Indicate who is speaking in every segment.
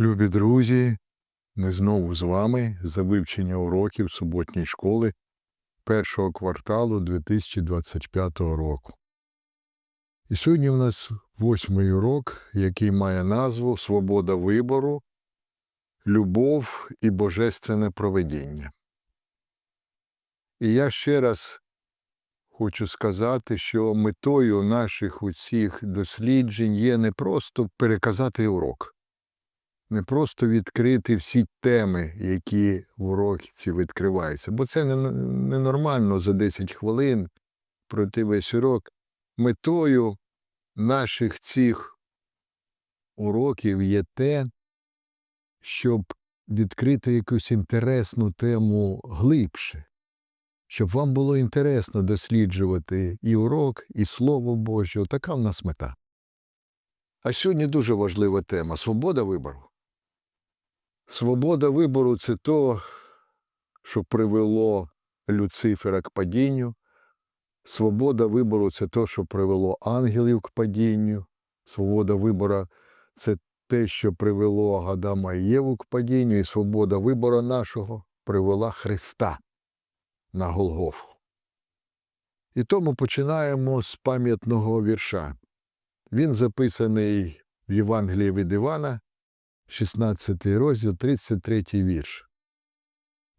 Speaker 1: Любі друзі, ми знову з вами за вивчення уроків суботньої школи першого кварталу 2025 року. І сьогодні у нас восьмий урок, який має назву Свобода вибору, любов і божественне проведіння. І я ще раз хочу сказати, що метою наших усіх досліджень є не просто переказати урок не просто відкрити всі теми, які в уроці відкриваються, бо це ненормально не за 10 хвилин пройти весь урок. Метою наших цих уроків є те, щоб відкрити якусь інтересну тему глибше, щоб вам було інтересно досліджувати і урок, і Слово Боже. Така в нас мета. А сьогодні дуже важлива тема свобода вибору. Свобода вибору це то, що привело Люцифера к падінню. Свобода вибору це то, що привело ангелів к падінню. Свобода вибору це те, що привело Адама і Єву к падінню, і свобода вибору нашого привела Христа на Голгофу. І тому починаємо з пам'ятного вірша. Він записаний в Євангелії від Івана, 16 розділ, 33 вірш.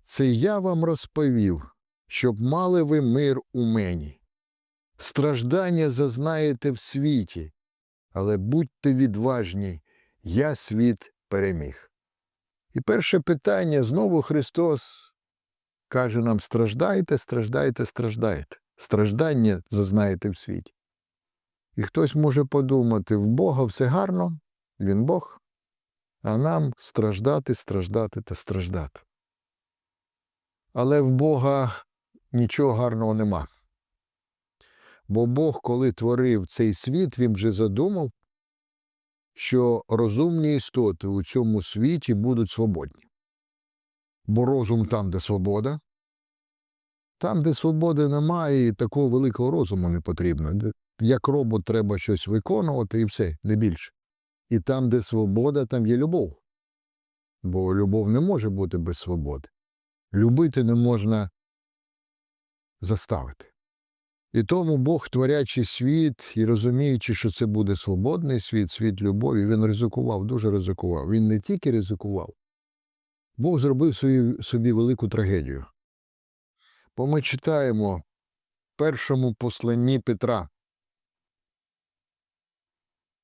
Speaker 1: Це я вам розповів, щоб мали ви мир у мені. Страждання зазнаєте в світі, але будьте відважні, я світ переміг. І перше питання знову Христос каже нам: страждайте, страждайте, страждайте. Страждання зазнаєте в світі. І хтось може подумати, в Бога все гарно, Він Бог а нам страждати, страждати та страждати. Але в Бога нічого гарного нема. Бо Бог, коли творив цей світ, він вже задумав, що розумні істоти у цьому світі будуть свободні. Бо розум там, де свобода, там, де свободи немає, і такого великого розуму не потрібно. Як робот треба щось виконувати і все, не більше. І там, де свобода, там є любов. Бо любов не може бути без свободи. Любити не можна заставити. І тому Бог, творячи світ і розуміючи, що це буде свободний світ, світ любові, він ризикував, дуже ризикував. Він не тільки ризикував, Бог зробив собі, собі велику трагедію. Бо ми читаємо в першому посланні Петра,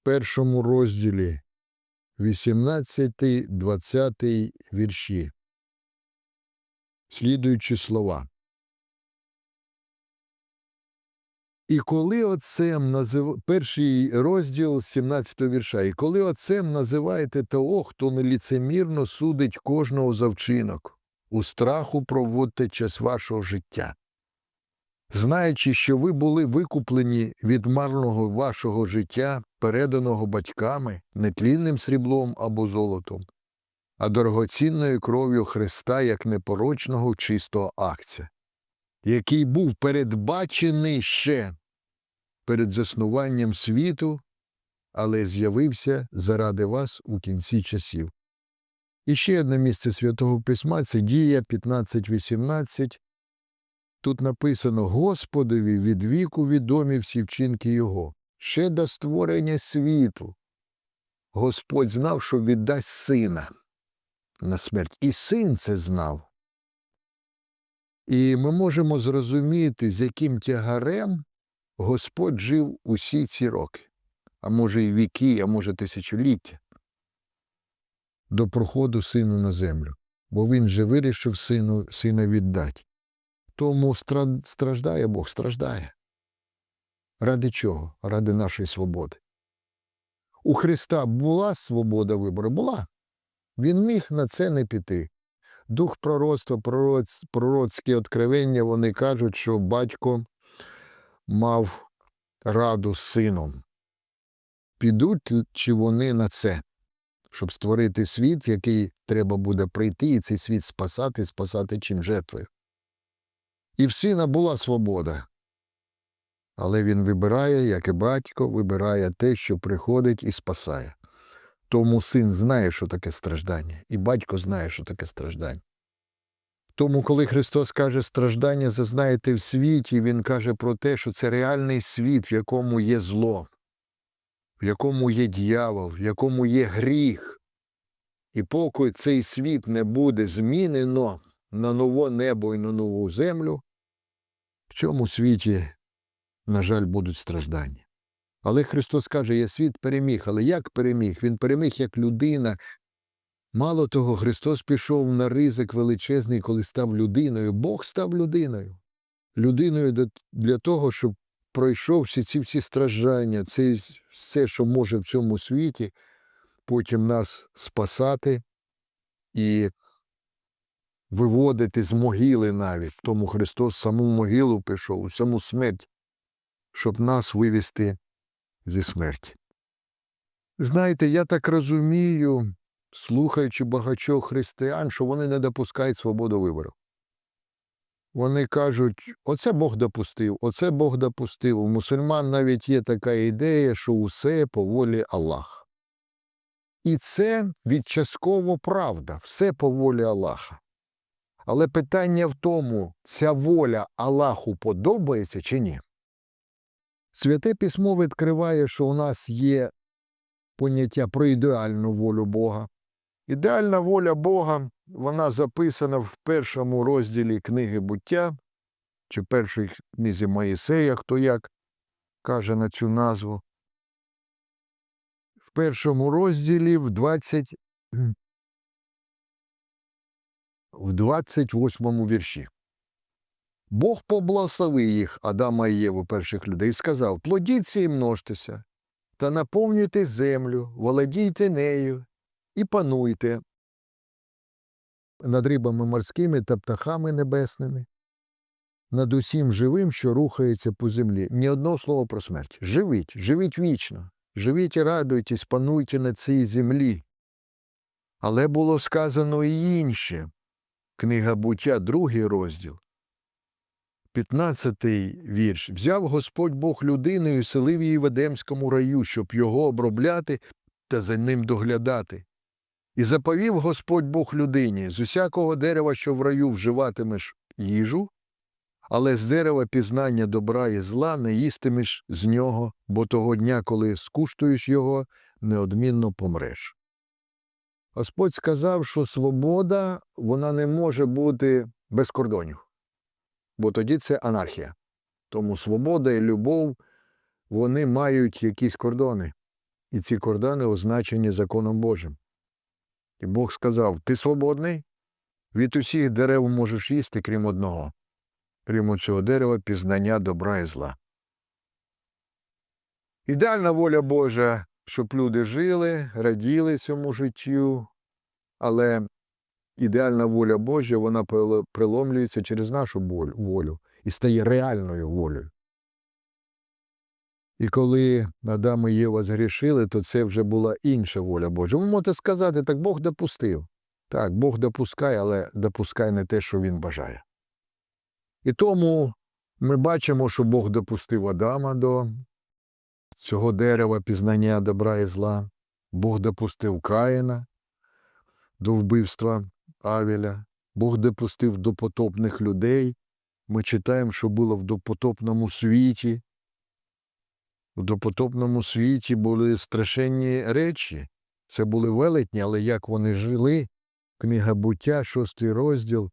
Speaker 1: першому розділі 18-20 вірші. Слідуючі слова. І коли отцем назив... перший розділ 17 вірша. І коли отцем називаєте того, хто неліцемірно судить кожного за вчинок, у страху проводьте час вашого життя знаючи, що ви були викуплені від марного вашого життя, переданого батьками, нетлінним сріблом або золотом, а дорогоцінною кров'ю Христа як непорочного чистого акця, який був передбачений ще перед заснуванням світу, але з'явився заради вас у кінці часів. І ще одне місце святого Письма це Дія 15.18, Тут написано Господові від віку відомі всі вчинки Його, ще до створення світу. Господь знав, що віддасть сина на смерть. І син це знав. І ми можемо зрозуміти, з яким тягарем Господь жив усі ці роки, а може і віки, а може тисячоліття, до проходу сину на землю. Бо він же вирішив сину, сина віддати. Тому страждає Бог, страждає. Ради чого? Ради нашої свободи. У Христа була свобода вибору? Була. Він міг на це не піти. Дух пророцтва, пророц, пророцькі откровення, вони кажуть, що батько мав раду з сином. Підуть чи вони на це, щоб створити світ, в який треба буде прийти, і цей світ спасати, спасати чим жертвою. І в сина була свобода. Але він вибирає, як і батько, вибирає те, що приходить і спасає. Тому син знає, що таке страждання, і батько знає, що таке страждання. Тому, коли Христос каже, страждання зазнаєте в світі, Він каже про те, що це реальний світ, в якому є зло, в якому є дьявол, в якому є гріх. І поки цей світ не буде змінено на нове небо і на нову землю, в цьому світі, на жаль, будуть страждання. Але Христос каже, я світ переміг. Але як переміг? Він переміг як людина. Мало того, Христос пішов на ризик величезний, коли став людиною. Бог став людиною. Людиною для- того, щоб пройшов всі ці всі страждання, це все, що може в цьому світі, потім нас спасати і виводити з могили навіть. Тому Христос саму могилу пішов, у саму смерть, щоб нас вивести зі смерті. Знаєте, я так розумію, слухаючи багатьох християн, що вони не допускають свободу вибору. Вони кажуть, оце Бог допустив, оце Бог допустив. У мусульман навіть є така ідея, що усе по волі Аллаха. І це відчасково правда, все по волі Аллаха. Але питання в тому, ця воля Аллаху подобається чи ні? Святе письмо відкриває, що у нас є поняття про ідеальну волю Бога. Ідеальна воля Бога, вона записана в першому розділі книги буття, чи першій книзі Моїсея, хто як каже на цю назву. В першому розділі в 20, в 28 вірші. Бог поблагословив їх, Адама і Єву, перших людей, і сказав: плодіться і множтеся, та наповнюйте землю, володійте нею і пануйте над рибами морськими та птахами небесними, над усім живим, що рухається по землі. Ні одного слова про смерть. Живіть, живіть вічно, живіть і радуйтесь, пануйте на цій землі. Але було сказано і інше. Книга буття, другий розділ. 15-й вірш. Взяв Господь Бог людину і селив її в Едемському раю, щоб його обробляти та за ним доглядати. І заповів Господь Бог людині з усякого дерева, що в раю вживатимеш їжу, але з дерева пізнання добра і зла не їстимеш з нього, бо того дня, коли скуштуєш його, неодмінно помреш. Господь сказав, що свобода вона не може бути без кордонів бо тоді це анархія. Тому свобода і любов вони мають якісь кордони, і ці кордони означені законом Божим. І Бог сказав: Ти свободний, від усіх дерев можеш їсти, крім одного, крім цього дерева пізнання добра і зла. Ідеальна воля Божа, щоб люди жили, раділи цьому життю, але ідеальна воля Божа, вона прило- приломлюється через нашу волю і стає реальною волею. І коли Адам і Єва згрішили, то це вже була інша воля Божа. Ви можете сказати, так Бог допустив. Так, Бог допускає, але допускає не те, що він бажає. І тому ми бачимо, що Бог допустив Адама до цього дерева пізнання добра і зла. Бог допустив Каїна до вбивства Авеля. Бог допустив до потопних людей. Ми читаємо, що було в допотопному світі. В допотопному світі були страшенні речі. Це були велетні, але як вони жили, книга буття, шостий розділ,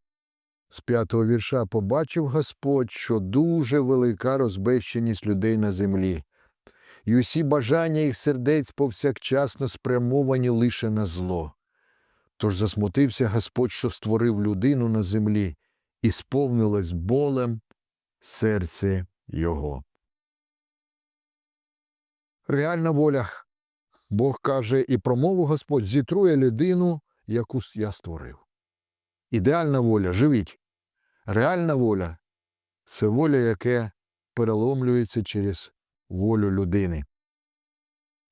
Speaker 1: з п'ятого вірша, побачив Господь, що дуже велика розбещеність людей на землі, і усі бажання їх сердець повсякчасно спрямовані лише на зло. Тож засмутився Господь, що створив людину на землі, і сповнилось болем серце його. Реальна воля. Бог каже, і промову Господь зітрує людину, яку я створив. Ідеальна воля живіть. Реальна воля це воля, яка переломлюється через волю людини.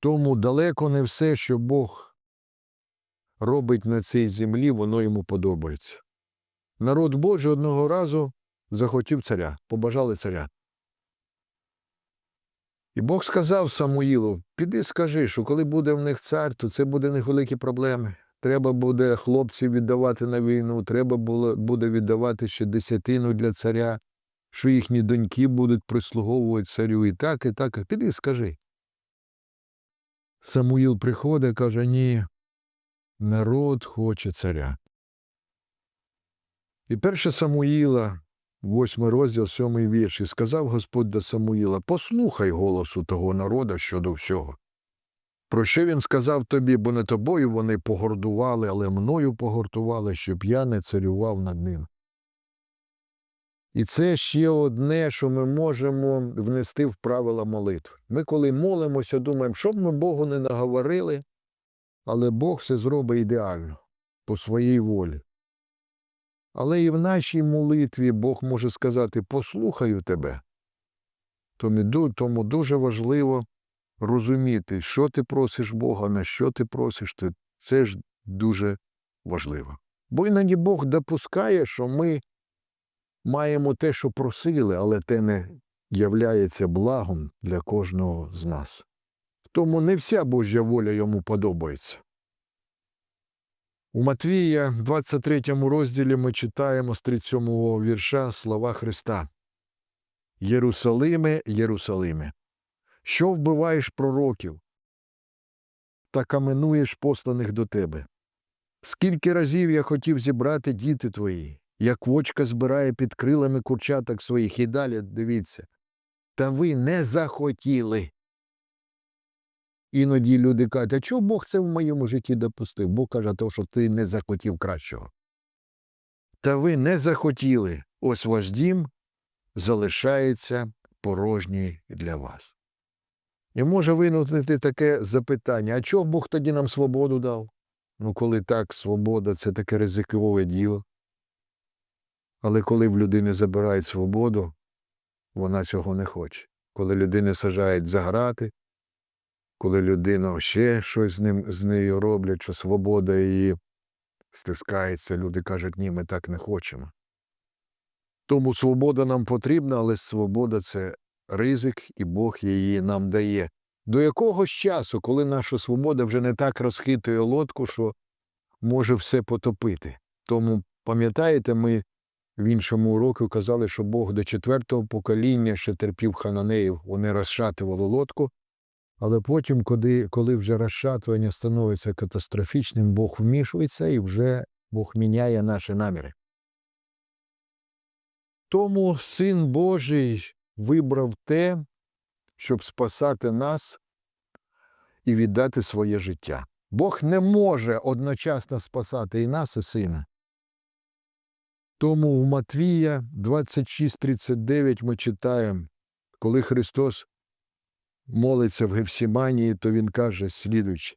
Speaker 1: Тому далеко не все, що Бог робить на цій землі, воно йому подобається. Народ Божий одного разу захотів царя, побажали царя. І Бог сказав Самуїлу: піди скажи, що коли буде в них цар, то це буде невеликі проблеми. Треба буде хлопців віддавати на війну, треба буде віддавати ще десятину для царя, що їхні доньки будуть прислуговувати царю і так, і так. Піди скажи. Самуїл приходить, каже, ні, народ хоче царя. І перше Самуїла, восьмий розділ, сьомий вірш, і сказав Господь до Самуїла, послухай голосу того народу щодо всього. Про що він сказав тобі, бо не тобою вони погордували, але мною погортували, щоб я не царював над ним. І це ще одне, що ми можемо внести в правила молитв. Ми, коли молимося, думаємо, щоб ми Богу не наговорили, але Бог все зробить ідеально, по своїй волі. Але і в нашій молитві Бог може сказати послухаю тебе. Тому дуже важливо розуміти, що ти просиш Бога, на що ти просиш, це ж дуже важливо. Бо іноді Бог допускає, що ми маємо те, що просили, але те не являється благом для кожного з нас. Тому не вся Божа воля йому подобається. У Матвія, 23 розділі, ми читаємо з 37 вірша слова Христа. Єрусалиме, Єрусалиме, що вбиваєш пророків та каменуєш посланих до тебе? Скільки разів я хотів зібрати діти твої, як вочка збирає під крилами курчаток своїх, і далі дивіться. Та ви не захотіли. Іноді люди кажуть, а чого Бог це в моєму житті допустив? Бог каже, то, що ти не захотів кращого. Та ви не захотіли, ось ваш дім залишається порожній для вас. І може виникнути таке запитання, а чого Бог тоді нам свободу дав? Ну, коли так, свобода це таке ризикове діло. Але коли в людини забирають свободу, вона цього не хоче. Коли людини сажають за грати, коли людина ще щось з ним з нею роблять, що свобода її стискається, люди кажуть, ні, ми так не хочемо. Тому свобода нам потрібна, але свобода це ризик, і Бог її нам дає. До якогось часу, коли наша свобода вже не так розхитує лодку, що може все потопити. Тому, пам'ятаєте, ми в іншому уроку казали, що Бог до четвертого покоління ще терпів хананеїв, вони розшатували лодку, але потім, коли, коли вже розшатування становиться катастрофічним, Бог вмішується і вже Бог міняє наші наміри. Тому Син Божий вибрав те, щоб спасати нас і віддати своє життя. Бог не може одночасно спасати і нас, і сина. Тому в Матвія 26.39 ми читаємо, коли Христос молиться в Гефсіманії, то Він каже, слідуючи,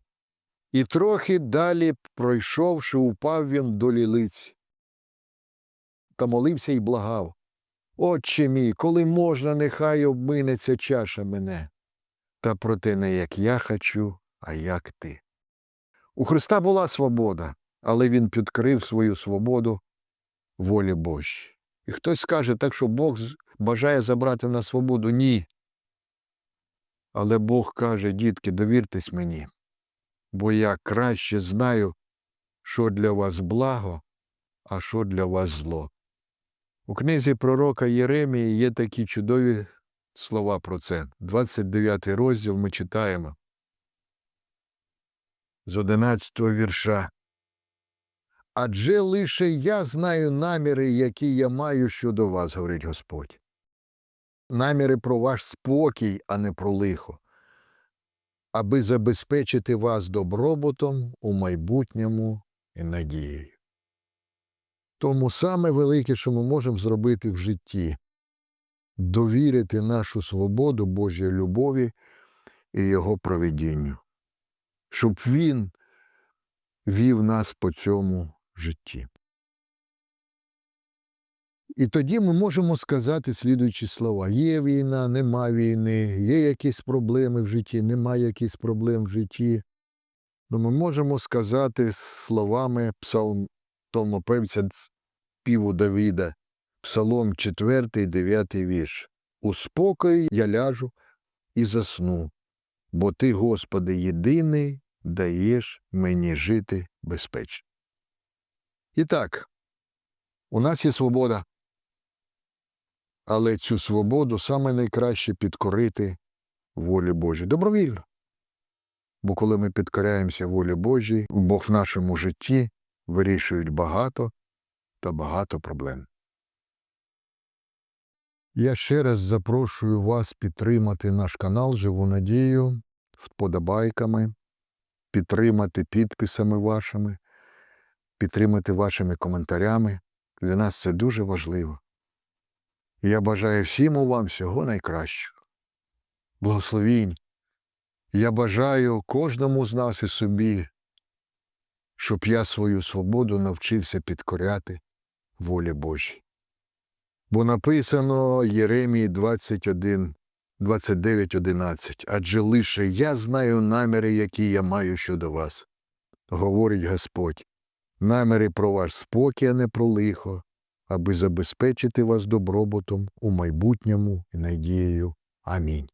Speaker 1: і трохи далі, пройшовши, упав він до лілиць та молився і благав. Отче мій, коли можна, нехай обминеться чаша мене, та проте не як я хочу, а як ти. У Христа була свобода, але Він підкрив свою свободу волі Божій. І хтось скаже так, що Бог бажає забрати на свободу. Ні. Але Бог каже, дітки, довіртесь мені, бо я краще знаю, що для вас благо, а що для вас зло. У книзі пророка Єремії є такі чудові слова про це. 29 розділ ми читаємо. З 11 вірша. Адже лише я знаю наміри, які я маю щодо вас, говорить Господь. Наміри про ваш спокій, а не про лихо, аби забезпечити вас добробутом у майбутньому і надією. Тому саме велике, що ми можемо зробити в житті довірити нашу свободу Божій любові і Його проведінню, щоб Він вів нас по цьому житті. І тоді ми можемо сказати слідуючі слова: є війна, нема війни, є якісь проблеми в житті, немає якихось проблем в житті. Ну, ми можемо сказати словами псалмопевця піву Давіда, Псалом 4, 9 вірш. У спокої я ляжу, і засну, бо Ти, Господи, єдиний даєш мені жити безпечно. І так, у нас є свобода, але цю свободу саме найкраще підкорити волі Божій. Добровільно. Бо коли ми підкоряємося волі Божій, Бог в нашому житті вирішують багато та багато проблем. Я ще раз запрошую вас підтримати наш канал Живу Надію вподобайками, підтримати підписами вашими, підтримати вашими коментарями. Для нас це дуже важливо. Я бажаю всім вам всього найкращого. Благословінь. Я бажаю кожному з нас і собі, щоб я свою свободу навчився підкоряти волі Божій. Бо написано Єремії 21, 29, 11. Адже лише я знаю наміри, які я маю щодо вас, говорить Господь. Наміри про ваш спокій, а не про лихо, аби забезпечити вас добробутом у майбутньому і надією. Амінь.